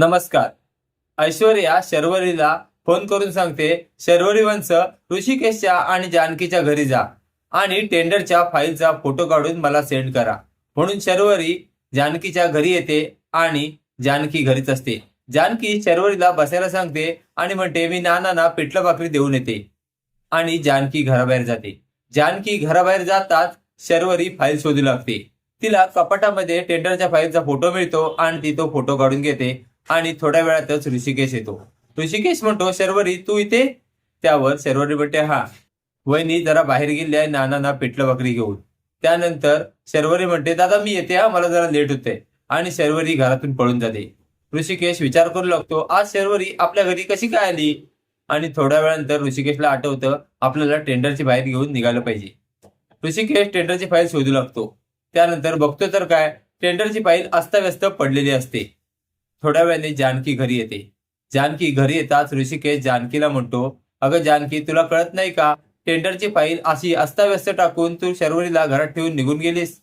नमस्कार. ऐश्वर्या शर्वरीला फोन करून सांगते शर्वरी वंश ऋषिकेशच्या आणि जानकीच्या घरी जा आणि टेंडरच्या फाईलचा फोटो काढून मला सेंड करा. म्हणून शर्वरी जानकीच्या घरी येते आणि जानकी घरीच असते. जानकी शर्वरीला बसायला सांगते आणि म्हणते मी नानांना पिठलं भाकरी देऊन येते. आणि जानकी घराबाहेर जाते. जानकी घराबाहेर जाताच शर्वरी फाईल शोधू लागते. तिला कपाटामध्ये टेंडरच्या फाईलचा फोटो मिळतो आणि ती तो फोटो काढून घेते. आणि थोड्या वेळातच ऋषिकेश येतो. ऋषिकेश म्हणतो शर्वरी तू इथे त्यावर शर्वरी म्हणते हा. वहिनी जरा बाहेर गेली आहे नानांना पिठलं भाकरी घेऊन. त्यानंतर शर्वरी म्हणते दादा मी येते हा मला जरा लेट होते आणि शर्वरी घरातून पळून जाते. ऋषिकेश विचार करू लागतो आज शर्वरी आपल्या घरी कशी काय आली? आणि थोड्या वेळानंतर ऋषिकेशला आठवतं आपल्याला टेंडरची बाहेर घेऊन निघालं पाहिजे. ऋषिकेश टेंडरची फाईल शोधू लागतो. त्यानंतर बघतो तर काय टेंडरची फाईल अस्ताव्यस्त पडलेली असते. थोड्या वेळाने जानकी घरी येते. जानकी घरी येताच ऋषिकेश जानकीला म्हणतो अगं जानकी तुला कळत नाही का? टेंडरची फाईल अशी अस्ताव्यस्त टाकून तू शर्वरीला घरात ठेवून निघून गेलीस.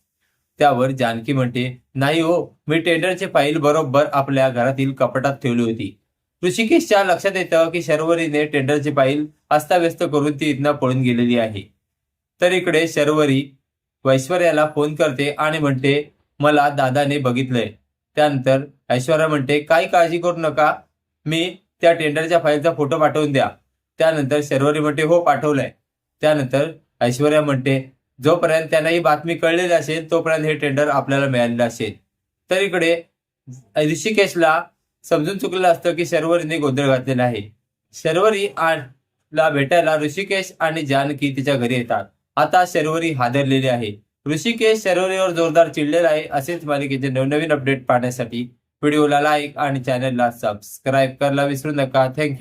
त्यावर जानकी म्हणते नाही हो मी टेंडरची फाईल बरोबर आपल्या घरातील कपाटात ठेवली होती. ऋषिकेशच्या लक्षात येतं की शर्वरीने टेंडरची फाईल अस्ताव्यस्त करून ती इथनं पळून गेलेली आहे. तर इकडे शर्वरी वैश्वर्याला फोन करते आणि म्हणते मला दादाने बघितलंय. त्यानंतर ऐश्वर्या म्हणते काही काळजी करू नका. मी त्या टेंडरच्या फाईलचा फोटो पाठवून द्या. त्यानंतर शर्वरी म्हणते हो पाठवलंय. त्यानंतर ऐश्वर्या म्हणते जोपर्यंत त्यांना ही बातमी कळलेली असेल तोपर्यंत हे टेंडर आपल्याला मिळालेलं असेल. तर इकडे ऋषिकेशला समजून चुकलेलं असतं की शर्वरीने गोंधळ घातलेला आहे. शर्वरी आ- ला भेटायला ऋषिकेश आणि जानकी तिच्या घरी येतात. आता शर्वरी हादरलेली आहे. ऋषिकेश शरोरीवर जोरदार चिडलेला आहे. असेच मालिकेचे नवनवीन अपडेट पाहण्यासाठी व्हिडिओला लाईक आणि चॅनलला सबस्क्राईब करायला विसरू नका. थँक्यू